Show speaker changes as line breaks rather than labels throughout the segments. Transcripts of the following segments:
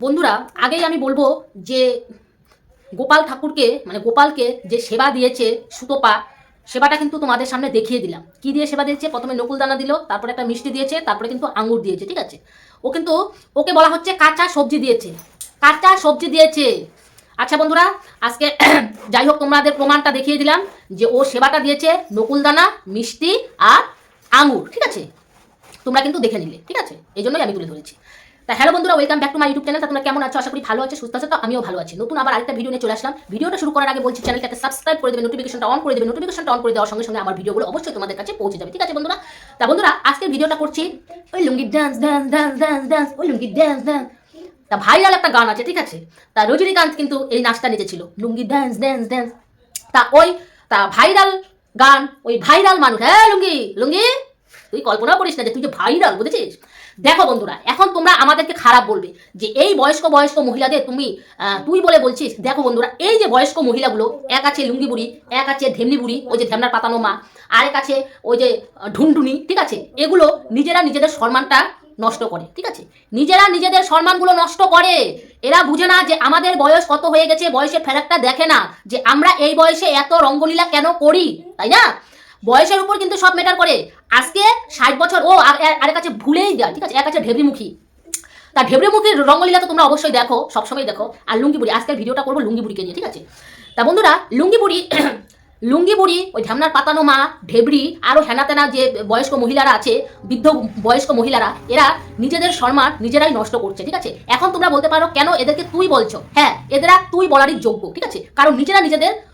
বন্ধুরা, আগেই আমি বলব যে গোপাল ঠাকুরকে মানে গোপালকে যে সেবা দিয়েছে সুতপা, সেবাটা কিন্তু তোমাদের সামনে দেখিয়ে দিলাম। কি দিয়ে সেবা দিয়েছে? প্রথমে নকুল দানা দিল, তারপরে একটা মিষ্টি দিয়েছে, তারপরে কিন্তু আঙুর দিয়েছে, ঠিক আছে? ও কিন্তু, ওকে বলা হচ্ছে কাঁচা সবজি দিয়েছে। কাঁচা সবজি দিয়েছে। আচ্ছা বন্ধুরা, আজকে যাই হোক, তোমাদের প্রমাণটা দেখিয়ে দিলাম যে ও সেবাটা দিয়েছে নকুল দানা, মিষ্টি আর আঙুর ঠিক আছে? তোমরা কিন্তু দেখে নিলে, ঠিক আছে? এই জন্যই আমি তুলে ধরেছি। তা হ্যালো বন্ধুরা welcome back to my YouTube channel তোমরা কেমন আছো? আশা করি ভালো আছে, সুস্থ আছো, তো আমিও ভালো আছি। নতুন আবার আরেকটা ভিডিও নিয়ে চলে আসলাম। ভিডিওটা শুরু করার আগে বলছি চ্যানেলটাকে সাবস্ক্রাইব করে দেবে নোটিফিকেশনটা অন করে দেবে। নোটিফিকেশনটা অন করে দেওয়ার সঙ্গে সঙ্গে আমার ভিডিওগুলো অবশ্যই তোমাদের কাছে পৌঁছে যাবে। ঠিক আছে বন্ধুরা? তা বন্ধুরা, আজকের ভিডিওটা করছি, ওই lungi dance dance dance dance dance ওই লুঙ্গি ডান্স ডান্স তা ভাইরাল একটা গান আছে, ঠিক আছে? তা রজনীকান্ত কিন্তু এই নাচটা নেচেছিল। লুঙ্গি ড্যান্স ড্যান্স ড্যান্স তা ওই, তা ভাইরাল গান, ওই ভাইরাল মানুষ। হ্যাঁ লুঙ্গি লুঙ্গি, তুই কল্পনা করিস না যে তুই যে ভাইরাল বুঝেছিস? দেখো বন্ধুরা, এখন তোমরা আমাদেরকে খারাপ বলবে যে এই বয়স্ক বয়স্ক মহিলাদের তুমি তুই বলে বলছিস? দেখো বন্ধুরা, এই যে বয়স্ক মহিলাগুলো, এক আছে লুঙ্গি বুড়ি, এক আছে ধেমনি বুড়ি, ওই যে ধেমনার পাতানো মা, আরেক আছে ওই যে ঢুনঢুনি, ঠিক আছে? এগুলো নিজেরা নিজেদের সম্মানটা নষ্ট করে, ঠিক আছে? নিজেরা নিজেদের সম্মানগুলো নষ্ট করে। এরা বুঝে না যে আমাদের বয়স কত হয়ে গেছে, বয়সের ফেরাকটা দেখে না যে আমরা এই বয়সে এত রঙ্গলীলা কেন করি, তাই না? বয়সের উপর কিন্তু সব মেটার করে। আজকে ষাট বছর, ও আর- কাছে ভুলেই যায়, ঠিক আছে? এক আছে ঢেবরিমুখী তা ঢেবরিমুখীর রঙ্গলীলা তো তোমরা অবশ্যই দেখো, সবসময় দেখো। আর লুঙ্গি বুড়ি আজকের ভিডিওটা করব লুঙ্গি বুড়িকে নিয়ে, ঠিক আছে? তা বন্ধুরা লুঙ্গি বুড়ি লুঙ্গি বুড়ি ওই ঝামনার পাতানো মা ঢেবরি আরও হেনাতেনা যে বয়স্ক মহিলারা আছে, বৃদ্ধ বয়স্ক মহিলারা, এরা নিজেদের সম্মান নিজেরাই নষ্ট করছে, ঠিক আছে? এখন তোমরা বলতে পারো, কেন এদেরকে তুই বলছো? হ্যাঁ এদেরা তুই বলারই যোগ্য, ঠিক আছে? কারণ নিজেরা নিজেদের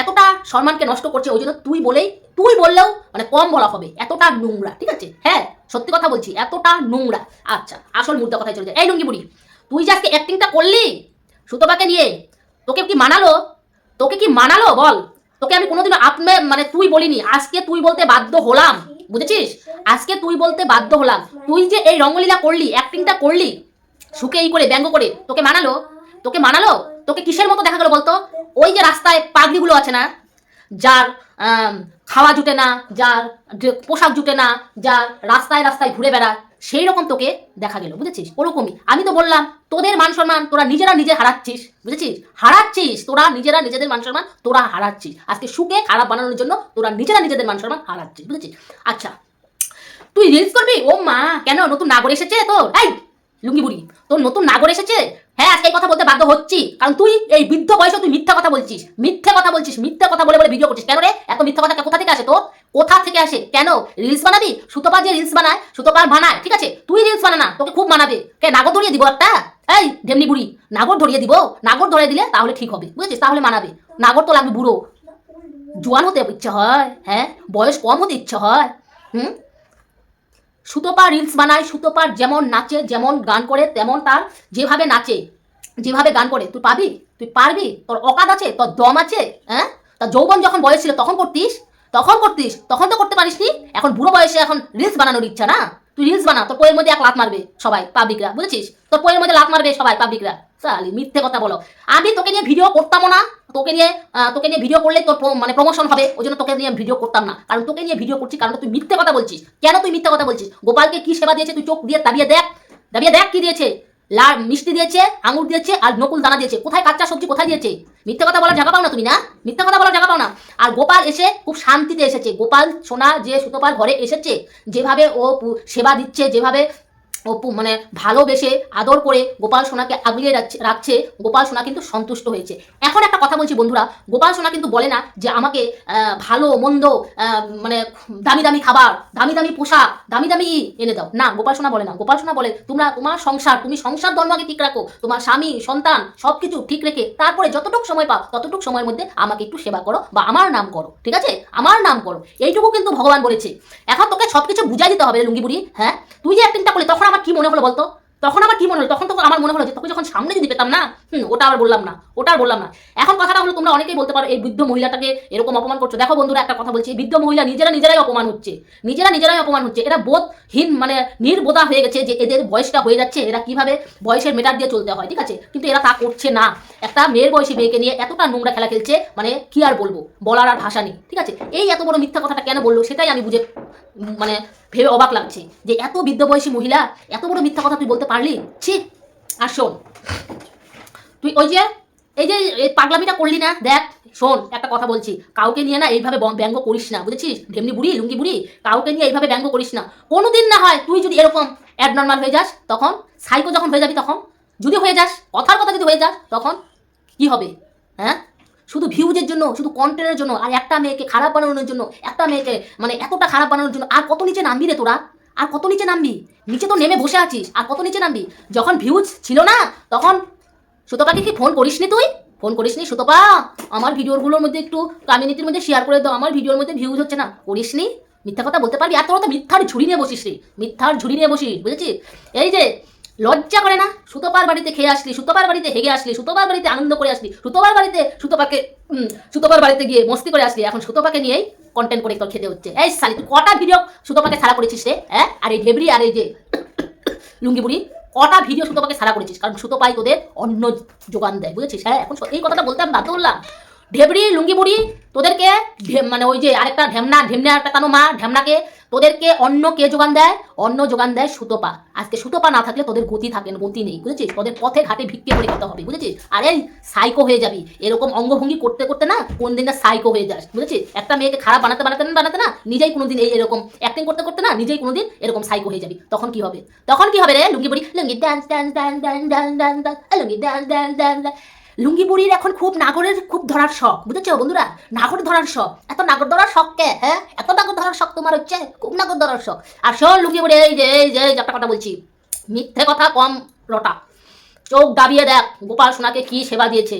এতটা সম্মানকে নষ্ট করছে ওই জন্য তুই বলেই, তুই বললেও মানে কম বলা হবে। এতটা নোংরা, ঠিক আছে? হ্যাঁ সত্যি কথা বলছি, এতটা নোংরা। আচ্ছা আসল মুদ্রা কথায় চলে যায় এই লুঙ্গি বুড়ি, তুই যে আজকে অ্যাক্টিংটা করলি সুতপাকে নিয়ে, তোকে কি মানালো? তোকে কি মানালো? বল। তোকে আমি কোনোদিনও আপনি মানে তুই বলিনি, আজকে তুই বলতে বাধ্য হলাম, বুঝেছিস? আজকে তুই বলতে বাধ্য হলাম। তুই যে এই রঙ্গলীলা করলি অ্যাক্টিংটা করলি, সুখে এই করে, ব্যঙ্গ করে, তোকে মানালো? তোকে মানালো? তোকে কিসের মতো দেখা গেল বলতো? ওই যে রাস্তায় পাগড়িগুলো আছে না, যার খাওয়া জুটে না, যার পোশাক জুটে না, যার রাস্তায় রাস্তায় ঘুরে বেড়ায়, সেই রকম তোকে দেখা গেল, বুঝেছিস? ওরকমই। আমি তো বললাম, তোদের মান সম্মান তোরা নিজেরা নিজে হারাচ্ছিস, বুঝেছিস? হারাচ্ছিস, তোরা নিজেরা নিজেদের মান সম্মান তোরা হারাচ্ছিস। আজকে সুখে খারাপ বানানোর জন্য তোরা নিজেরা নিজেদের মান সম্মান হারাচ্ছিস, বুঝেছিস? আচ্ছা তুই রিলস করবি? ও মা, কেন নতুন নাগর এসেছে তোর? এই! লুঙ্গি বুড়ি তোর নতুন নাগর এসেছে? হ্যাঁ আজকে এই কথা বলতে বাধ্য হচ্ছি। কারণ তুই এই বৃদ্ধ বয়সে তুই মিথ্যা কথা বলছিস। মিথ্যে কথা বলছিস, মিথ্যে কথা বলে বলে ভিডিও করছিস। কেন রে? এত মিথ্যা কথা কোথা থেকে আসে তোর? কোথা থেকে আসে? কেন? রিলস বানাবি? সুতপা যে রিলস বানায় সুতপার বানায়, ঠিক আছে? তুই রিলস বানা তোকে খুব মানাবে। কে, নাগর ধরিয়ে দিব একটা? এই, ঢেমনি বুড়ি, নাগর ধরিয়ে দিব। নাগর ধরিয়ে দিলে তাহলে ঠিক হবে, বুঝেছিস? তাহলে মানাবে। নাগর তো লাগবে বুড়ো। জোয়ান হতে ইচ্ছা হয় হ্যাঁ? বয়স কম হতে ইচ্ছা হয়, হুম? সুতপা রিলস বানায়, সুতপার যেমন নাচে, যেমন গান করে, তেমন তার যেভাবে নাচে, যেভাবে গান করে। তুই পাবি? তুই পারবি? তোর অকাদ আছে? তোর দম আছে? হ্যাঁ? তা যৌবন যখন বয়স ছিল, তখন করতিস? তখন করতিস? তখন তো করতে পারিসনি? এখন বুড়ো বয়সে এখন রিলস বানানোর ইচ্ছা না? তুই রিলস বানা, তোর পোয়ের মধ্যে এক লাত মারবে সবাই পাবলিকরা বুঝেছিস? তোর পোয়ের মধ্যে লাত মারবে সবাই পাবলিকরা সালি মিথ্যে কথা বলো। আমি তোকে নিয়ে ভিডিও করতামও না, তোকে নিয়ে তোকে নিয়ে ভিডিও করলে তোর মানে প্রমোশন হবে, ওই জন্য তোকে নিয়ে ভিডিও করতাম না। কারণ তোকে নিয়ে ভিডিও করছি কারণ তুই মিথ্যে কথা বলছিস। কেন তুই মিথ্যে কথা বলছিস? গোপালকে কি সেবা দিয়েছে তুই চোখ দিয়ে দাবিয়ে দেখ। দাবিয়ে দেখ কি দিয়েছে। লা মিষ্টি দিয়েছে, আঙুর দিয়েছে আর নকুল দানা দিয়েছে। কোথায় কাঁচা সবজি, কোথায় দিয়েছে? মিথ্যা কথা বলার জায়গা পাও না তুমি, না? মিথ্যা কথা বলার জায়গা পাও না। আর গোপাল এসে খুব শান্তিতে এসেছে। গোপাল, সোনা যে সুতোপাল ঘরে এসেছে, যেভাবে ও সেবা দিচ্ছে, যেভাবে ও পু- মানে ভালোবেসে আদর করে গোপাল সোনাকে আগলিয়ে রাখছে- রাখছে, গোপাল সোনা কিন্তু সন্তুষ্ট হয়েছে। এখন একটা কথা বলছি বন্ধুরা, গোপাল সোনা কিন্তু বলে না যে আমাকে ভালো, মন্দ মানে দামি দামি খাবার, দামি দামি পোশাক, দামি দামি এনে দাও। না, গোপাল সোনা বলে না। গোপাল সোনা বলে, তোমরা, তোমার সংসার, তুমি সংসার ধর্ম আগে ঠিক রাখো। তোমার স্বামী, সন্তান সব কিছু ঠিক রেখে তারপরে যতটুকু সময় পাও, ততটুকু সময়ের মধ্যে আমাকে একটু সেবা করো বা আমার নাম করো। ঠিক আছে? আমার নাম করো। এইটুকু কিন্তু ভগবান বলেছে। এখন তোকে সবকিছু বুঝাই দিতে হবে লুঙ্গি বুড়ি হ্যাঁ? তুই যে অ্যাক্টিংটা করলি, তখন আমার কি মনে হলো বলতো? তখন আমার কি মনে হলো? তখন তো আমার মনে হলো যে তোকে যখন সামনে যদি পেতাম না, হুম, ওটা আবার বললাম না, ওটা আর বললাম না। এখন কথাটা হলো তোমরা অনেকেই বলতে পারো, এই বৃদ্ধ মহিলাটাকে এরকম অপমান করছ। দেখো বন্ধুরা, একটা কথা বলছি, বৃদ্ধ মহিলা নিজেরা নিজেরাই অপমান হচ্ছে। নিজেরা নিজেরাই অপমান হচ্ছে। এরা বোধহীন মানে নির্বোধা হয়ে গেছে যে এদের বয়সটা হয়ে যাচ্ছে, এরা কীভাবে বয়সের মেটার দিয়ে চলতে হয়, ঠিক আছে? কিন্তু এরা তা করছে না। একটা মেয়ের বয়সী মেয়েকে নিয়ে এতটা নোংরা খেলা খেলছে মানে কি আর বলব? বলার আর ভাষা নেই, ঠিক আছে? এই এত বড় মিথ্যা কথাটা কেন বলল? সেটাই আমি বুঝে মানে ভেবে অবাক লাগছে যে এত বৃদ্ধ বয়সী মহিলা, এত বড় মিথ্যা কথা তুই বলতে পারলি? ছি, আর শোন। তুই ওই যে, এই যে পাগলামিটা করলি না, দেখ, শোন, একটা কথা বলছি। কাউকে নিয়ে না এইভাবে ব্যঙ্গ করিস না, বুঝেছিস? ঢেমনি বুড়ি, লুঙ্গি বুড়ি, কাউকে নিয়ে এইভাবে ব্যঙ্গ করিস না। কোনোদিন না হয় তুই যদি এরকম অ্যাডনর্মাল হয়ে যাস, তখন সাইকো যখন হয়ে যাবি তখন, যদি হয়ে যাস, কথার কথা যদি হয়ে যাস, তখন কি হবে? হ্যাঁ? শুধু ভিউজের জন্য, শুধু কন্টেন্টের জন্য, আর একটা মেয়েকে খারাপ বানানোর জন্য, একটা মেয়েকে মানে এতটা খারাপ বানানোর জন্য, আর কত নিচে নামবি রে তোরা? আর কত নিচে নামবি? নিচে তো নেমে বসে আছিস, আর কত নিচে নামবি? যখন ভিউজ ছিল না, তখন সুতপাকে কি ফোন করিসনি তুই? ফোন করিস নি সুতপা? আমার ভিডিওগুলোর মধ্যে একটু কমিউনিটির মধ্যে শেয়ার করে দাও, আমার ভিডিওর মধ্যে ভিউজ হচ্ছে না। করিসনি? মিথ্যা কথা বলতে পারবি? আর তোরা তো মিথ্যার ঝুড়ি নিয়ে বসিস রে। মিথ্যার ঝুড়ি নিয়ে বসিস, বুঝেছিস? এই যে লজ্জা করে না? সুতপার বাড়িতে খেয়ে আসলি, সুতপার বাড়িতে হেগে আসলি, সুতপার বাড়িতে আনন্দ করে আসলি, সুতপার বাড়িতে সুতপাকে সুতপার বাড়িতে গিয়ে মস্তি করে আসলি, এখন সুতপাকে নিয়েই কন্টেন্ট করে তোর খেতে হচ্ছে। এই সালি তুই কটা ভিডিও সুতপাকে ছাড়া করেছিস রে হ্যাঁ? আর এই ঢেবরি আর এই যে লুঙ্গি বুড়ি, কটা ভিডিও সুতোপাকে সারা করেছিস? কারণ সুতোপাই তোদের অন্য যোগান দেয়, বুঝেছিস? হ্যাঁ এখন এই কথাটা বলতে আমি বাধ্য হলাম। ঢেবড়ি লুঙ্গি বুড়ি তোদেরকে মানে ওই যে আরেকটা ঢেমনা ঢেমনা একটা কানো মা ঢেমনাকে তোদেরকে অন্য কে যোগান দেয় অন্য যোগান দেয় সুতোপা আজকে সুতোপা না থাকলে তোদের গতি থাকে না গতি নেই বুঝেছিস তোদের পথে ঘাটে ভিক্ষে করে খেতে হবে বুঝেছিস আর সাইকো হয়ে যাবি এরকম অঙ্গভঙ্গি করতে করতে না কোন দিন না সাইকো হয়ে যাস বুঝেছিস একটা মেয়েকে খারাপ বানাতে বানাতে না বানাতে না নিজেই কোনোদিন এই এরকম অ্যাক্টিং করতে করতে না নিজেই কোনোদিন এরকম সাইকো হয়ে যাবি তখন কি হবে তখন কি হবে রে লুঙ্গি বুড়ি lungi dance dance dance dance dance dance dance lungi dance dance dance lungi বুড়ির এখন খুব নাগরের খুব ধরার শখ, বুঝেছ বন্ধুরা? নাগর ধরার শখ। এত নাগর ধরার শখ কে হ্যাঁ? এত নাগর ধরার শখ তোমার হচ্ছে, খুব নাগর ধরার শখ। আর শোন লুঙ্গি বুড়ি এই যে এই যে, একটা কথা বলছি। মিথ্যে কথা কম রটা চোখ দাবিয়ে দেখ, গোপাল সোনাকে কি সেবা দিয়েছে।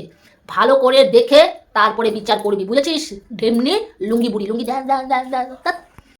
ভালো করে দেখে তারপরে বিচার করবি, বুঝেছিস? ঢেমনি লুঙ্গি বুড়ি লুঙ্গি